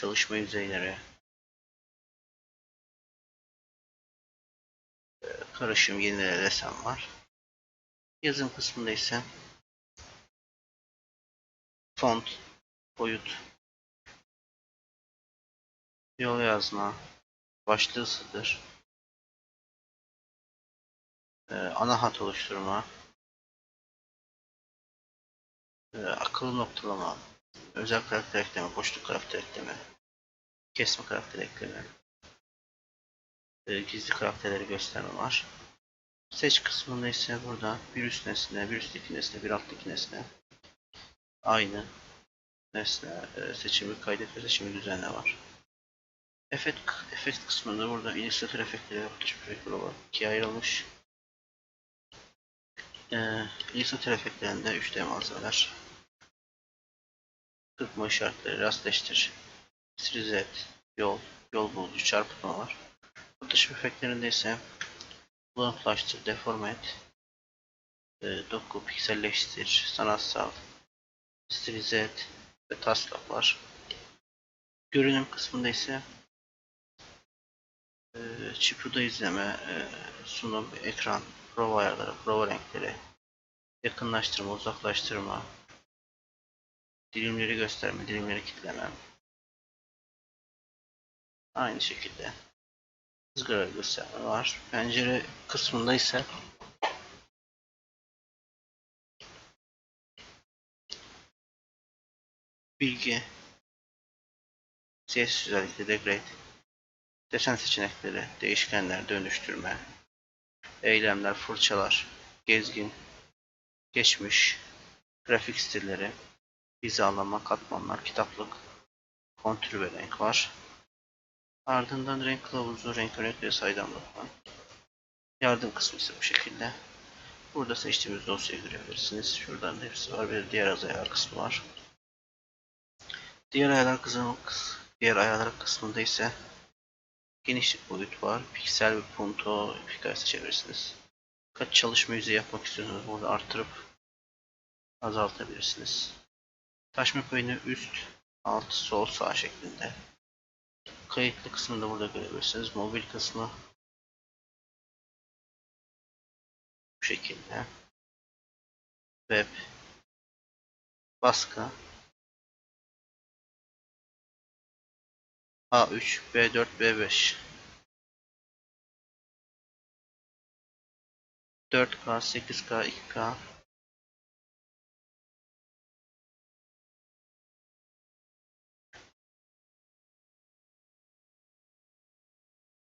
çalışma yüzeyleri, e, karışım yenile desen var. Yazım kısmında ise font, boyut, yol yazma, başlığı sığdır, e, ana hat oluşturma, e, akıllı noktalama, özel karakter ekleme, boşluk karakter ekleme, kesme karakter ekleme, e, gizli karakterleri gösterme var. Seç kısmında ise burada bir üst nesne, bir üstteki nesne, bir alttaki nesne aynı nesne e, seçimi kaydet ve seçimi düzenle var. Efekt, efekt kısmında burada illüstratör efektleri Photoshop efektleri olarak ikiye ayrılmış. E, illüstratör efektlerinde 3D malzemeler, kırpma işaretleri, rastleştir, et, yol, yol bulucu, çarpıtma var. Photoshop efektlerinde ise bulanıklaştır, deforme et, e, doku, pikselleştir, sanatsal, et ve taslak var. Görünüm kısmında ise e, çipuda izleme, e, sunum, ekran, prova ayarları, prova renkleri, yakınlaştırma, uzaklaştırma, dilimleri gösterme, dilimleri kilitleme. Aynı şekilde ızgara gösterme var. Pencere kısmında ise bilgi, CSS özellikleri, degrade, desen seçenekleri, değişkenler, dönüştürme, eylemler, fırçalar, gezgin, geçmiş, grafik stilleri, hizalama, katmanlar, kitaplık, kontür ve renk var. Ardından renk kılavuzu, renk örnekleri saydamlık var. Yardım kısmı ise bu şekilde. Burada seçtiğimiz dosyayı görebilirsiniz. Şuradan da hepsi var. Bir diğer az ayar kısmı var. Diğer ayarlar kısmı, diğer ayarlar kısmında ise genişlik boyut var. Piksel ve punto fikir seçebilirsiniz. Kaç çalışma yüzeyi yapmak istiyorsanız burada arttırıp azaltabilirsiniz. Taşma payını üst, alt, sol, sağ şeklinde. Kayıtlı kısmını da burada görebilirsiniz. Mobil kısmı bu şekilde. Web, baskı, A3, B4, B5 4K, 8K, 2K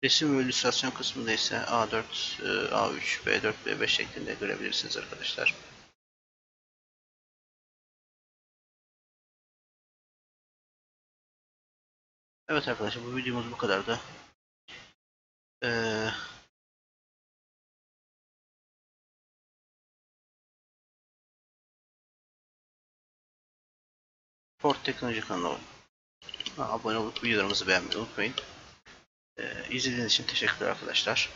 Resim ve illüstrasyon kısmında ise A4, A3, B4, B5 şeklinde görebilirsiniz arkadaşlar. Evet arkadaşlar bu videomuz bu kadardı. Ee, Port Teknoloji kanalına abone olup videolarımızı beğenmeyi unutmayın. Ee, izlediğiniz için teşekkürler arkadaşlar.